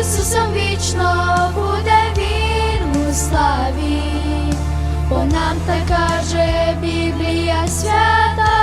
Ісусом вічно буде він у славі, бо нам так каже Біблія свята.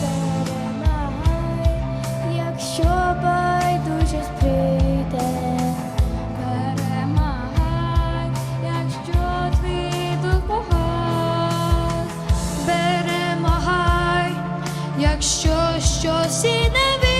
Перемагай, якщо байдужість прийде. Перемагай, якщо твій дух погас. Перемагай, якщо щось і не вийде.